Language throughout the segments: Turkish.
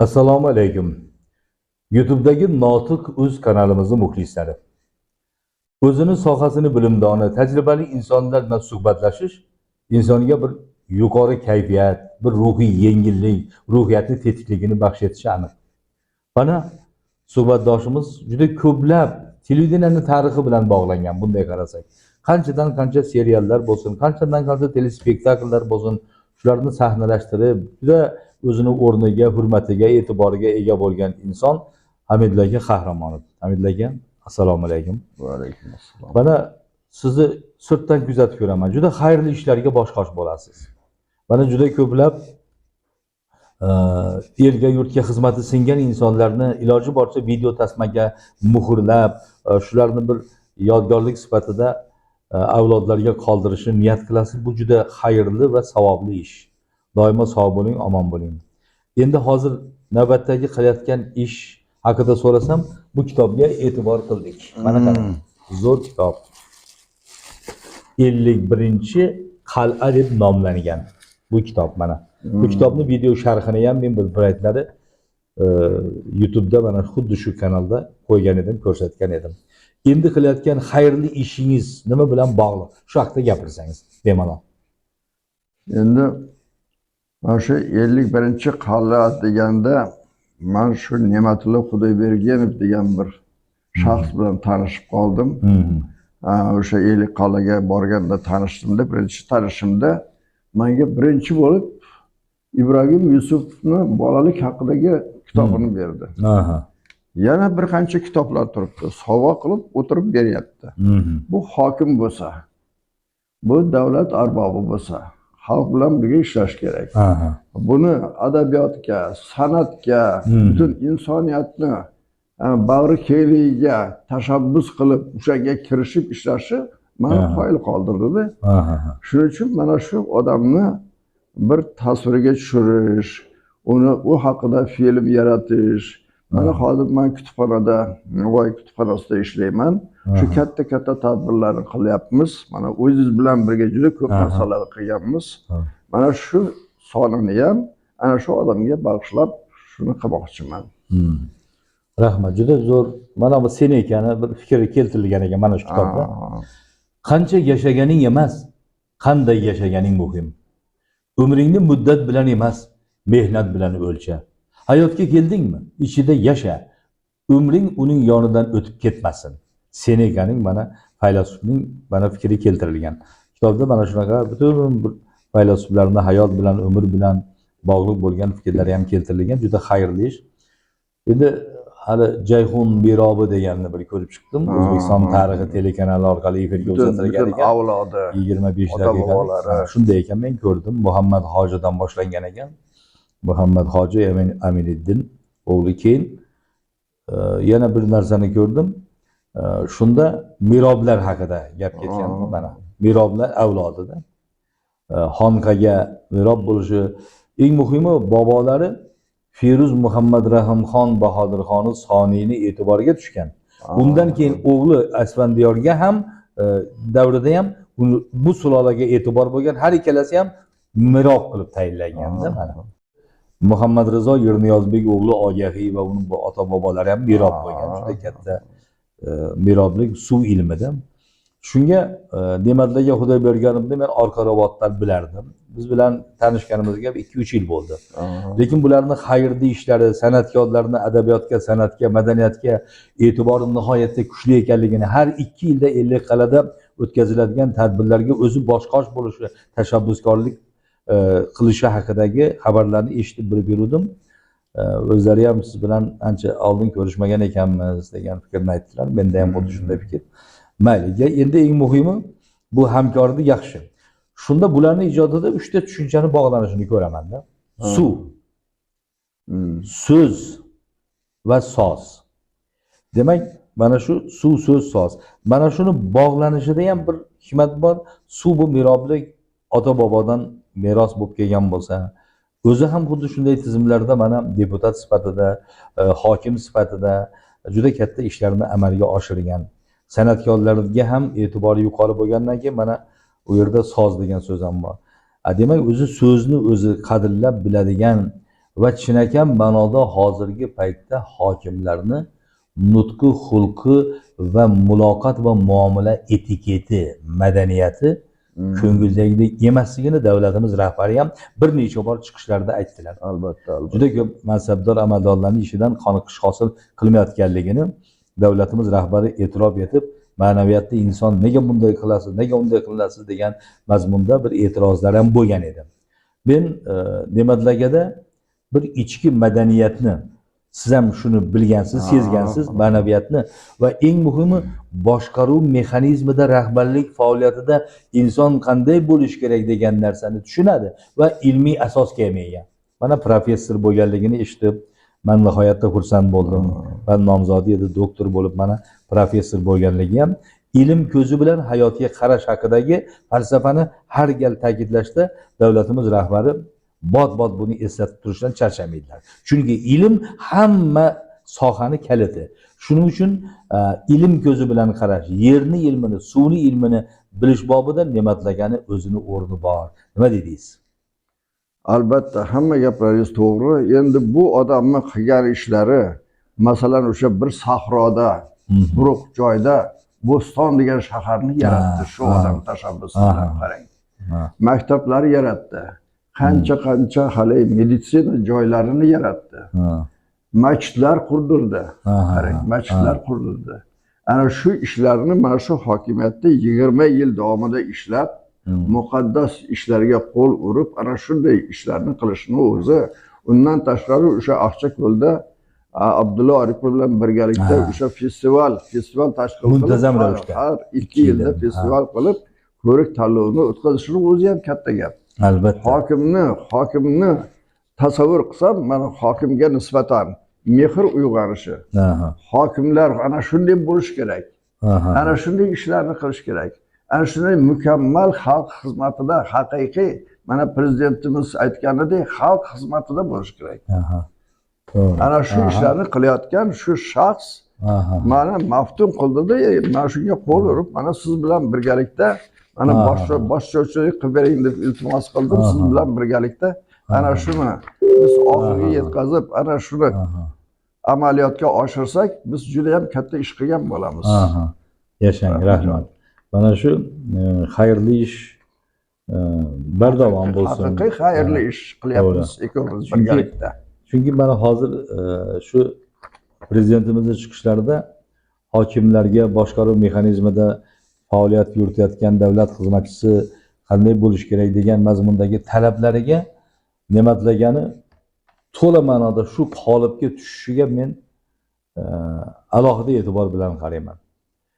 Assalomu alaykum. YouTube'dagi Notiq Uz kanalimizni muxlislari. O'zini sohasini bilimdoni, tajribali insonlar bilan suhbatlashish insonga bir yuqori kayfiyat, bir ruhiy yengillik, ruhiyatni tetikligini baxsh etishi aniq. Mana suhbatdoshimiz juda ko'plab televideniyani tarixi bilan bog'langan bunday qarasak. Qanchadan qancha seriallar bo'lsin, qanchadan qancha telespektakllar bo'lsin, shularni sahnalashtirib, juda o'zini o'rniga, hurmatiga, e'tiboriga ega bo'lgan inson Hamidullo aka qahramonov. Hamidullo aka, assalomu alaykum. Va alaykum assalom. Mana sizni sirtdan kuzatib ko'raman. Juda xayrli ishlarga bosh-qosh bo'lasiz. Mana juda ko'plab elga, yurtga xizmati singan insonlarni iloji boricha video tasmaga muhrlab, e, shularni bir yodgorlik sifatida e, avlodlarga qoldirishni niyat qilasiz. Bu juda xayrli va savobli ish. Doimo sog' bo'ling, omon bo'ling. Endi hozir navbatdagi qilayotgan ish haqida so'rasam, bu kitobga e'tibor qildik. Mana qarang. Zo'r kitob. 51 qal'a deb nomlangan bu kitob mana. Bu kitobni video sharhini ham men bir paytlari e, YouTube'da mana xuddi shu kanalda qo'ygan edim, ko'rsatgan edim. Endi qilayotgan xayrli ishingiz nima bilan bog'liq? Shu haqida gapirsangiz bemalol. Endi mana shu 51 qal'a deganda man shu Ne'matullo Xudoybergenov degan bir shaxs bilan tanishib qoldim. Ha, O'sha 50 qal'aga borganda tanishdimda, birinchi tanishimda menga birinchi bo'lib Ibrohim Yusufni bolalik haqidagi kitobini berdi. Aha. Yana bir qancha kitoblar turibdi. Sovg'a qilib o'tirib beryapti. Bu hokim bo'lsa, bu davlat arbobi bo'lsa, xalq bilan birga ishlash kerak. Aha. Buni adabiyotga, san'atga, Hmm. butun insoniyatni e, bag'ri kengligiga tashabbus qilib o'shanga kirishib ishlashi Aha. qoyil qoldirdida. Shuning uchun mana shu odamni bir tasvirga tushirish, uni u haqida film yaratish. Aha. hozir men kutubxonada, Navoiy kutubxonasida ishlayman. Shu Aha. katta katta tadbirlarni qilyapmiz. Mana o'zingiz bilan birga juda ko'p Aha. narsalar qilganmiz. Mana shu sonini ham ana shu odamga bag'ishlab shuni qilmoqchiman. Rahmat, juda zo'r. Mana bu sen ekani bir fikr keltirilgan ekan mana shu kitobda. Qancha yashaganing emas, qanday yashaganing muhim. Umringni muddat bilan emas, mehnat bilan o'lcha. Hayotga keldingmi? Ichida yasha. Umring uning yonidan o'tib ketmasin. Senekaning mana faylasufning mana fikri keltirilgan. Kitobda mana shunaqa butun bir faylasuflarning hayot bilan, umr bilan bog'liq bo'lgan fikrlari ham keltirilgan. Juda xayrli ish. Endi hali Jayhun Mirobi deganni bir ko'rib chiqdim. O'zbekiston tarixi telekanali orqali efirga uzatilgan ekan. avlodi. 25 ota daqiqa. Shunday ekan men ko'rdim. Muhammad Hojidan boshlangan ekan. Muhammad Hoji Amin Aminiddin o'g'li keyin e, yana bir narsani ko'rdim. Shunda miroblar haqida gap ketgan mana. Miroblar avlodida. Xonqaga mirob bo'lishi eng muhimi bobolari Firuz Muhammad Rahimxon Bahodirxoni Soniyni e'tiboriga tushgan. Undan keyin o'g'li Asfandiyorga ham e, davrida ham bu sulolaga e'tibor bo'lgan har ikkalasi ham mirob qilib tayinlanganda mana. Muhammad Rizo Yerniyozbek o'g'li Ogahiy va uni ota bobolari ham mirob bo'lgan. Juda katta e, miroblik suv ilmida. Shunga e, Ne'matlarga Xudoyberganovni men orqa rabotdan bilardim. Biz bilan tanishganimizga 2-3 yil bo'ldi. Lekin bularni xayrli ishlari, san'atkorlarni adabiyotga, san'atga, madaniyatga e'tibori nihoyatda kuchli ekanligini, har ikki yilda ellik qalada o'tkaziladigan tadbirlarga o'zi boshqosh bo'lishi, tashabbuskorlik qilishi haqidagi xabarlarni eshitib bilib yurdim. E, O'zlari ham siz bilan ancha oldin ko'rishmagan ekanmiz degan fikrni aytdilar. Menda ham xuddi shunday fikr. Mayli, endi eng muhimi bu hamkorlik yaxshi. Shunda bularni ijodida uchta tushunchani bog'lanishini ko'ramanda. Suv, Hmm. so'z va soz. Demak, mana shu suv, so'z, soz. Mana shuni bog'lanishida ham bir hikmat bor. Suv bu miroblik ota bobodan meros bo'lib kelgan bo'lsa, o'zi ham xuddi shunday tizimlarda mana deputat sifatida, e, hokim sifatida juda katta ishlarni amalga oshirgan. San'atkorlarga ham e'tibori yuqori bo'lgandan keyin mana u yerda soz degan so'z ham bor. Demak, o'zi so'zni o'zi qadrlab biladigan va chinakam ma'noda hozirgi paytda hokimlarni nutqi xulqi va muloqot va muomala etiketi madaniyati ko'ngildagidek emasligini davlatimiz rahbari ham bir necha bor chiqishlarda aytdilar albatta albatta. Juda ko'p mansabdor amaldorlarning ishidan qoniqish hosil qilmayotganligini davlatimiz rahbari e'tirof etib ma'naviyatda inson nega bunday qilasiz nega unday qilasiz degan mazmunda bir e'tirozlar ham bo'lgan edi. Men e, demadlagada bir ichki madaniyatni siz ham shuni bilgansiz sezgansiz ma'naviyatni va eng muhimi boshqaruv mexanizmida rahbarlik faoliyatida inson qanday bo'lishi kerak degan narsani tushunadi va ilmiy asosga ham ega mana professor bo'lganligini eshitib man nihoyatda xursand bo'ldim va nomzodi edi doktor bo'lib mana professor bo'lganligi ham ilm ko'zi bilan hayotga qarash haqidagi falsafani har gal ta'kidlashda davlatimiz rahbari bot bot buni eslatib turishdan charchamaydilar chunki ilm hamma sohani kaliti shuning uchun e, ilm ko'zi bilan qarash yerni ilmini suvni ilmini bilish bobida ne'matlagani o'zini o'rni bor. Nima dedingiz? Albatta hamma gaplaringiz to'g'ri. Endi bu odamni qilgan ishlari masalan o'sha bir sahroda quruq joyda bo'ston degan shaharni yaratdi. Shu odam tashabbusi Ha, bilan qarang. Maktablar yaratdi qancha qancha hali meditsina joylarini yaratdi masjidlar qurdirdi masjidlar qurdirdi ana shu ishlarni mana shu hokimiyatda yigirma yil davomida ishlab muqaddas ishlarga qo'l urib ana shunday ishlarni qilishni o'zi undan tashqari o'sha aqchako'lda a, abdulla aripov bilan birgalikda Ha. o'sha festival festival tashkil Muntazam qilib har- ravishda. har ikki Ikki yilda. yilda, festival qilib ko'rik tanlovini o'tkazishni o'zi ham katta gap albatta hokimni hokimni tasavvur qilsam mana hokimga nisbatan mehr uyg'onishi hokimlar ana shunday bo'lishi kerak ana shunday ishlarni qilish kerak ana shunday mukammal xalq xizmatida haqiqiy mana prezidentimiz aytganidek xalq xizmatida bo'lishi kerak ana shu ishlarni qilayotgan shu shaxs Ha, ha. mana maftun qildida "Ey, mana shunga qo'l urib mana siz bilan birgalikda mana Ha, bosh ha. boshlovchilik qilib bering deb iltimos qildim Ha, siz ha. bilan birgalikda ana shuni biz oxiriga yetkazib ana shuni amaliyotga oshirsak biz juda yam katta ish qilgan bo'lamiz Ha, ha. yashang Rahmat. mana shu e, xayrli ish e, bardavom bo'lsin haqiqiy xayrli ish qilyapmiz ikkovimiz birgalikda chunki mana hozir e, shu prezidentimizni chiqishlarida hokimlarga boshqaruv mexanizmida faoliyat yuritayotgan davlat xizmatchisi qanday bo'lishi kerak degan mazmundagi talablariga ne'matlagani to'la ma'noda shu qolipga tushishiga men e, alohida e'tibor bilan qarayman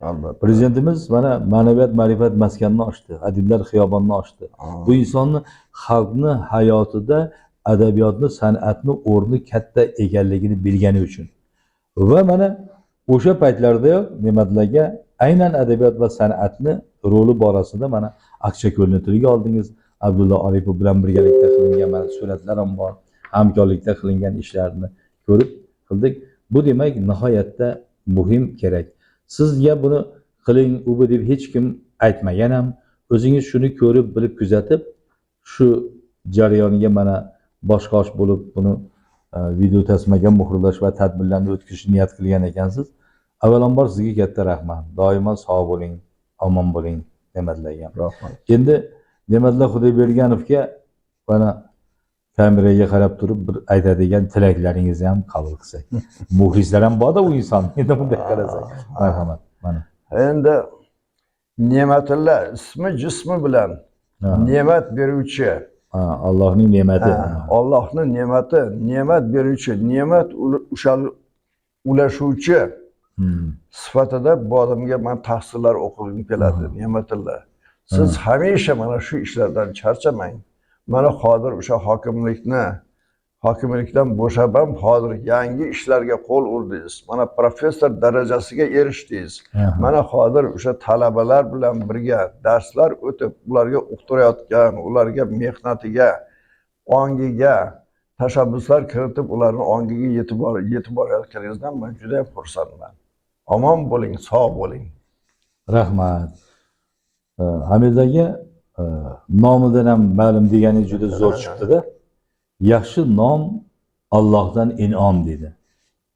albatta. Prezidentimiz mana ma'naviyat ma'rifat maskanini ochdi adiblar xiyobonini ochdi. Bu insonni xalqni hayotida adabiyotni san'atni o'rni katta ekanligini bilgani uchun. Va mana o'sha paytlardayoq ne'matlarga aynan adabiyot va san'atni roli borasida mana aqchako'lni tilga oldingiz abdulla oripov bilan birgalikda qilingan mana suratlar ham bor hamkorlikda qilingan ishlarni ko'rib qildik bu demak nihoyatda muhim kerak sizga buni qiling u bu deb hech kim aytmagan ham o'zingiz shuni ko'rib bilib kuzatib shu jarayoniga mana bosh qosh bo'lib buni e, video tasmaga muhrlash va tadbirlarni o'tkazishni niyat qilgan ekansiz avvalambor sizga katta rahmat doimo sog' bo'ling omon bo'ling ne'matlarga rahmat endi ne'matlar xudoyberganovga mana kameraga qarab turib bir aytadigan tilaklaringizni ham qabul qilsak muxlislar ham borda u inson endi bunday qarasak marhamat mana endi ne'matullo ismi jismi bilan ne'mat beruvchi allohning ne'mati ha, Allohni ne'mati ne'mat beruvchi ne'mat ulashuvchi. Sifatida bu odamga man tahsillar o'qigim keladi ne'matullo siz hamisha mana shu ishlardan charchamang. Mana hozir o'sha hokimlikni hokimlikdan bo'shab ham hozir yangi ishlarga qo'l urdingiz. Mana professor darajasiga erishdingiz. Mana hozir o'sha talabalar bilan birga darslar o'tib ularga uqtirayotgan ularga mehnatiga ongiga tashabbuslar kiritib ularni ongiga yetib borayotganingizdan man juda xursandman omon bo'ling sog' bo'ling rahmat E, hamid aka e, nomidan ham ma'lum deganingiz juda zo'r chiqdida yaxshi nom Allohdan in'om dedi.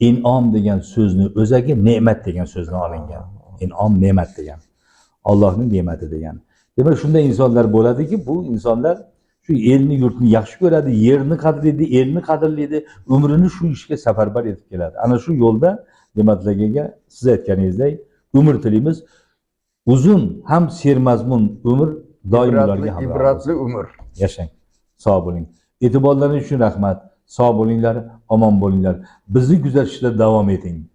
In'om degan so'zni o'zagi ne'mat degan so'zdan olingan. In'om ne'mat degan. Allohning ne'mati degan. Demak, shunday insonlar bo'ladiki, bu insonlar shu elni yurtni yaxshi ko'radi, yerni qadrlaydi, elni qadrlaydi, umrini shu ishga safarbar etib keladi. Ana shu yo'lda Ne'matligiga siz aytganingizdek umr tilaymiz. Uzun ham sermazmun umr doim ularga hamroh ibratli umr. Yashang. Sog' bo'ling. E'tiborlaringiz uchun rahmat. Sog' bo'linglar, omon bo'linglar. Bizni kuzatishda davom eting.